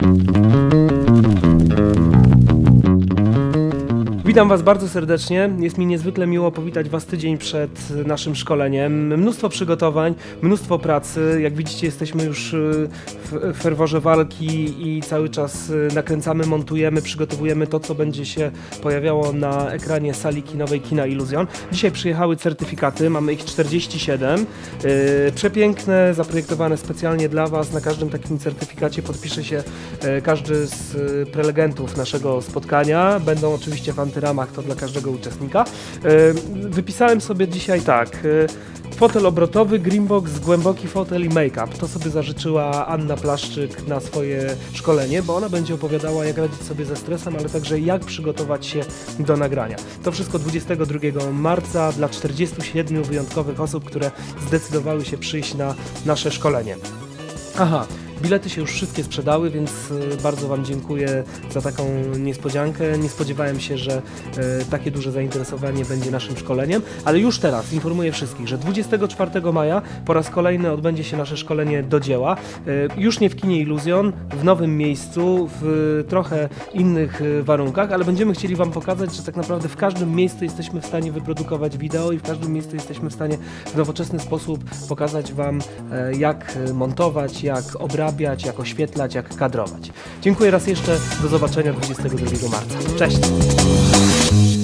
Thank you. Witam Was bardzo serdecznie. Jest mi niezwykle miło powitać Was tydzień przed naszym szkoleniem. Mnóstwo przygotowań, mnóstwo pracy. Jak widzicie, jesteśmy już y, w ferworze walki i cały czas y, nakręcamy, montujemy, przygotowujemy to, co będzie się pojawiało na ekranie sali kinowej Kina Iluzjon. Dzisiaj przyjechały certyfikaty, mamy ich 47. y, Przepiękne, zaprojektowane specjalnie dla Was. Na każdym takim certyfikacie podpisze się każdy z prelegentów naszego spotkania. Będą oczywiście w antyramach, to dla każdego uczestnika. E, Wypisałem sobie dzisiaj tak. e, Fotel obrotowy, greenbox, głęboki fotel i make-up. To sobie zażyczyła Anna Plaszczyk na swoje szkolenie, bo ona będzie opowiadała, jak radzić sobie ze stresem, ale także jak przygotować się do nagrania. To wszystko 22 marca dla 47 wyjątkowych osób, które zdecydowały się przyjść na nasze szkolenie. Aha, bilety się już wszystkie sprzedały, więc y, bardzo Wam dziękuję za taką niespodziankę. Nie spodziewałem się, że y, takie duże zainteresowanie będzie naszym szkoleniem, ale już teraz informuję wszystkich, że 24 maja po raz kolejny odbędzie się nasze szkolenie do dzieła. Y, Już nie w kinie Iluzjon, w nowym miejscu, w trochę innych warunkach, ale będziemy chcieli Wam pokazać, że tak naprawdę w każdym miejscu jesteśmy w stanie wyprodukować wideo i w każdym miejscu jesteśmy w stanie w nowoczesny sposób pokazać Wam, e, jak montować, jak obrabiać, jak oświetlać, jak kadrować. Dziękuję raz jeszcze, do zobaczenia 22 marca. Cześć!